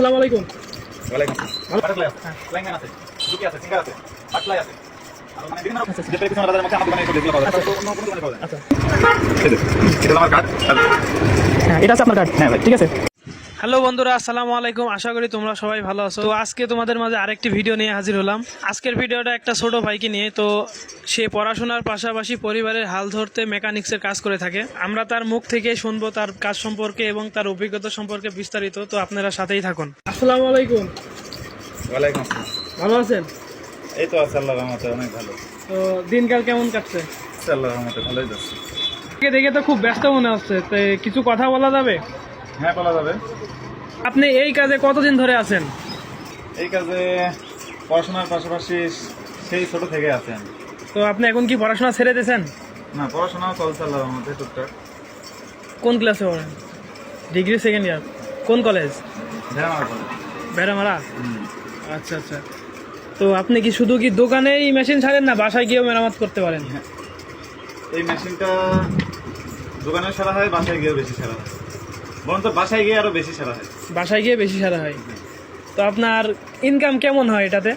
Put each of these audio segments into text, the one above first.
আসসালামু আলাইকুম। ওয়ালাইকুম আছে। আছে জুকি আছে সিঙ্গার আছে এটা আছে আপনার কার্ড হ্যাঁ ঠিক আছে। হ্যালো বন্ধুরা আসসালামু আলাইকুম। আশা করি তোমরা সবাই ভালো আছো। তো আজকে তোমাদের মাঝে আরেকটি ভিডিও নিয়ে হাজির হলাম। আজকের ভিডিওটা একটা ছোট ভাইকে নিয়ে। তো সে পড়াশোনার পাশাপাশি পরিবারের হাল ধরতে মেকানিক্সের কাজ করে থাকে। আমরা তার মুখ থেকে শুনব তার কাজ সম্পর্কে এবং তার অভিজ্ঞতা সম্পর্কে বিস্তারিত। তো আপনারা সাথেই থাকুন। আসসালামু আলাইকুম। ওয়ালাইকুম আসসালাম। ভালো আছেন? এই তো আছে আল্লাহর রহমতে অনেক ভালো। তো দিনকাল কেমন কাটছে? আল্লাহর রহমতে ভালোই যাচ্ছে। দেখে তো খুব ব্যস্ত মনে হচ্ছে। তো কিছু কথা বলা যাবে? হ্যাঁ বলা যাবে। আপনি এই কাজে কতদিন ধরে আছেন? এই কাজে পড়াশোনার পাশাপাশি সেই ছোট থেকে আছেন তো আপনি এখন কি পড়াশোনা ছেড়ে দিয়েছেন? না পড়াশোনাও চলছে আল্লাহর রহমতে টুকটাক। কোন ক্লাসে পড়েন? ডিগ্রি সেকেন্ড ইয়ার কোন কলেজ বেড়ামারা আচ্ছা আচ্ছা। তো আপনি কি শুধু কি দোকানেই মেশিন ছাড়েন না বাসায় গিয়েও মেরামত করতে পারেন? হ্যাঁ। এই মেশিনটা দোকানে সারা হয় বাসায় গিয়েও বেশি সারা হয়। বরঞ্চ বাসায় গিয়ে আরও বেশি সারা হয়। বাসায় গিয়ে বেশি সারা হয়। তো আপনার ইনকাম কেমন হয় এটাতে?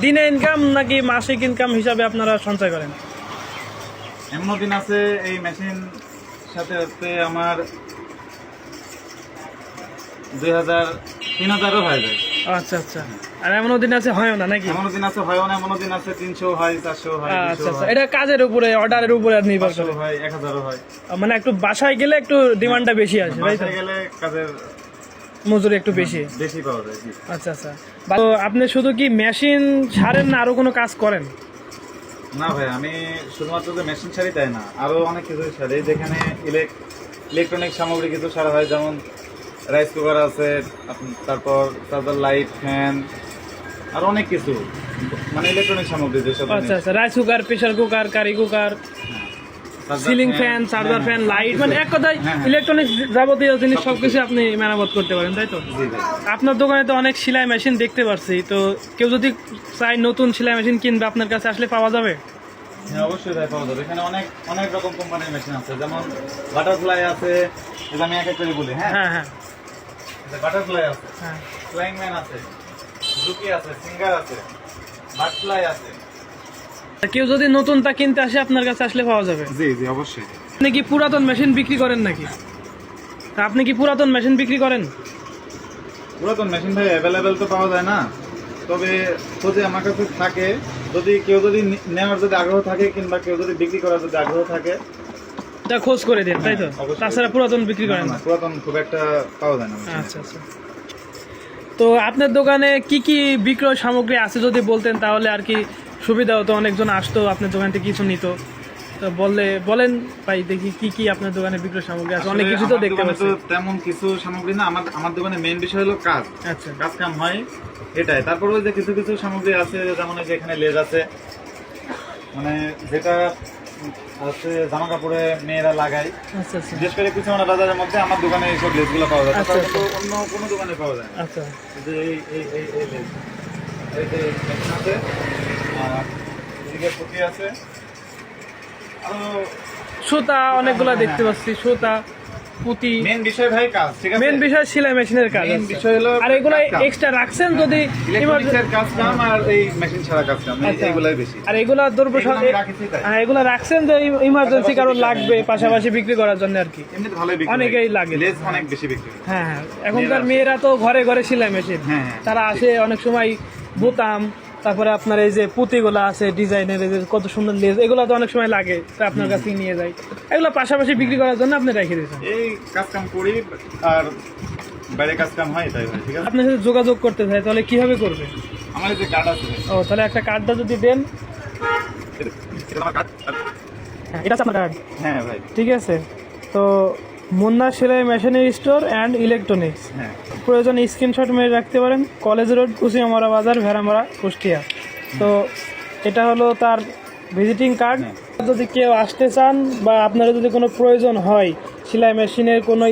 দিনে ইনকাম নাকি মাসিক ইনকাম হিসাবে আপনারা সঞ্চয় করেন? এমনও দিন আছে এই মেশিন সাথে সাথে আমার দুই হাজার তিন হাজারও হয়ে যায়। আচ্ছা আচ্ছা। আর এমনও দিন আছে হয়ও না নাকি? এমনও দিন আছে হয় না এমনও দিন আছে তিনশো হয় চারশো হয় আচ্ছা আচ্ছা এটা কাজের উপরে অর্ডারের উপরে আর নির্ভর করে। হয় এক হাজারও হয়। মানে একটু বাসায় গেলে একটু ডিমান্ডটা বেশি আসে তাই বাসায় গেলে কাজের মজুরি একটু বেশি। বেশি পাওয়া যায় আচ্ছা আচ্ছা। তো আপনি শুধু কি মেশিন ছাড়েন না আরও কোনো কাজ করেন? না ভাই আমি শুধুমাত্র যে মেশিন ছাড়ি তাই না আরও অনেক কিছু ছাড়ি। যেখানে ইলেকট্রনিক সামগ্রী কিছু ছাড়া হয় যেমন রাইস কুকার আছে তারপর চার্জার লাইট ফ্যান আর অনেক কিছু মানে ইলেকট্রনিক সামগ্রী যেসব আচ্ছা আচ্ছা rice cooker pressure cooker curry cooker ceiling fan charger fan light মানে এক কথায় হ্যাঁ, হ্যাঁ। ইলেকট্রনিক যাবতীয় জিনিস সবকিছু আপনি মেরামত করতে পারেন তাই তো? আপনার দোকানে তো অনেক সেলাই মেশিন দেখতে পাচ্ছি তো কেউ যদি চাই নতুন সেলাই মেশিন কিনবে আপনার কাছে আসলে পাওয়া যাবে? হ্যাঁ অবশ্যই ভাই পাওয়া যাবে। এখানে অনেক অনেক রকম কোম্পানির মেশিন আছে যেমন বাটারফ্লাই আছে এটা আমি এক এক করে বলি হ্যাঁ? হ্যাঁ হ্যাঁ। বাটারফ্লাই আছে হ্যাঁ। ফ্লাইং ম্যান আছে। আছে সিঙ্গার আছে তা কেউ যদি নতুনটা কিনতে আসে আপনার কাছে আসলে পাওয়া যাবে। জি জি অবশ্যই। আপনি কি পুরাতন মেশিন বিক্রি করেন নাকি? তা আপনি কি পুরাতন মেশিন বিক্রি করেন? পুরাতন মেশিন ভাই অ্যাভেলেবেল তো পাওয়া যায় না। তবে যদি আমার কাছে থাকে যদি কেউ যদি নেওয়ার যদি আগ্রহ থাকে কিংবা কেউ যদি বিক্রি করার যদি আগ্রহ থাকে তা খোঁজ করে দেন তাই তো? হ্যাঁ, তাছাড়া পুরাতন বিক্রি করেন না, পুরাতন খুব একটা পাওয়া যায় না। আচ্ছা আচ্ছা। তো আপনার দোকানে কি কি বিক্রয় সামগ্রী আছে যদি বলতেন তাহলে আর কি সুবিধা হতো অনেকজন আসতো আপনার দোকান থেকে কিছু নিত। তো বললে বলেন ভাই দেখি কি কি আপনার দোকানে বিক্রয় সামগ্রী আছে অনেক কিছু তো দেখতে পাচ্ছি। তেমন কিছু সামগ্রী না আমার আমার দোকানে মেইন বিষয় হলো কাজ। আচ্ছা। কাজ কাম হয় এটাই। তারপর ওই যে কিছু কিছু সামগ্রী আছে যেমন যে এখানে লেজ আছে। মানে যেটা আছে জামা কাপড়ে মেয়েরা লাগায়। আচ্ছা আচ্ছা। বিশেষ করে কিছু বাজারের মধ্যে আমার দোকানে এইসব লেসগুলো পাওয়া যায়। আচ্ছা, অন্য কোনো দোকানে পাওয়া যায় না। আচ্ছা। যে এই এই এই লেস। আছে। আর এদিকে পুঁতি আছে। আরও সুতা অনেকগুলা দেখতে পাচ্ছি সুতা। পুঁতি। মেন বিষয় ভাই কাজ ঠিক আছে? মেন বিষয় সেলাই মেশিনের কাজ মেন। বিষয় হলো আর এগুলো এক্সট্রা রাখছেন যদি কাজ কাম আর এই মেশিন ছাড়া কাজ কাম এই- আচ্ছা। বেশি। আর এগুলা দ্রব্য। হ্যাঁ এগুলো রাখছেন যে ইমার্জেন্সি কারও লাগবে পাশাপাশি বিক্রি করার জন্য আর কি। ভালোই বিক্রি অনেকেই লাগে। লেস অনেক বেশি বিক্রি হ্যাঁ। হ্যাঁ এখনকার মেয়েরা- মেয়েরা তো ঘরে ঘরে সেলাই মেশিন। হ্যাঁ, হ্যাঁ। তারা আসে অনেক সময় বোতাম তারপরে আপনার এই যে পুঁতিগুলো আছে ডিজাইনের এই যে কত সুন্দর লেজ এগুলো তো অনেক সময় লাগে তো আপনার কাছে নিয়ে যায় এগুলো পাশাপাশি বিক্রি করার জন্য আপনি রেখে দিয়েছেন। এই কাজ কাম করি আর বাইরে কাজ কাম হয় তাই ঠিক আছে? আপনার সাথে যোগাযোগ করতে চাই তাহলে কীভাবে করবে? আমার যে কার্ড আছে। ও তাহলে একটা কার্ডটা যদি দেন। এটা এটা আমার কার্ড হ্যাঁ এটা আপনার কার্ড হ্যাঁ ভাই। ঠিক আছে। তো মুন্না সেলাই মেশিনারি স্টোর অ্যান্ড ইলেকট্রনিক্স। হ্যাঁ। প্রয়োজন স্ক্রিনশট মেরে রাখতে পারেন। কলেজ রোড কুচিয়ামারা বাজার ভেড়ামারা কুষ্টিয়া। তো এটা হলো তার ভিজিটিং কার্ড। যদি কেউ আসতে চান বা আপনারা যদি কোনো প্রয়োজন হয় সেলাই মেশিনের কোনো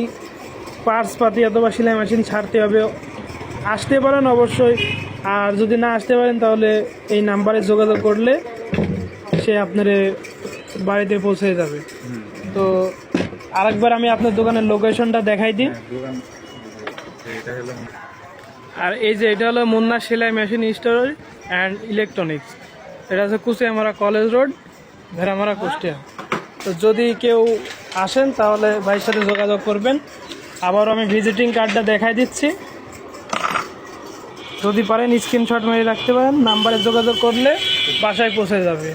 পার্টস পাতি অথবা সেলাই মেশিন ছাড়তে হবে আসতে পারেন অবশ্যই। আর যদি না আসতে পারেন তাহলে এই নাম্বারে যোগাযোগ করলে সে আপনার বাড়িতে পৌঁছে যাবে। তো আরেকবার আমি আপনার দোকানের লোকেশনটা দেখাই দিই। এটা হলো আর এই যে এটা হলো মুন্না সেলাই মেশিন স্টোর অ্যান্ড ইলেকট্রনিক্স এটা হচ্ছে কুচিয়ামারা কলেজ রোড ভেড়ামারা কুষ্টিয়া। তো যদি কেউ আসেন তাহলে ভাইয়ের সাথে যোগাযোগ করবেন। আবার আমি ভিজিটিং কার্ডটা দেখাই দিচ্ছি। যদি পারেন স্ক্রিনশট মেরে রাখতে পারেন নাম্বারে যোগাযোগ করলে বাসায় পৌঁছে যাবে।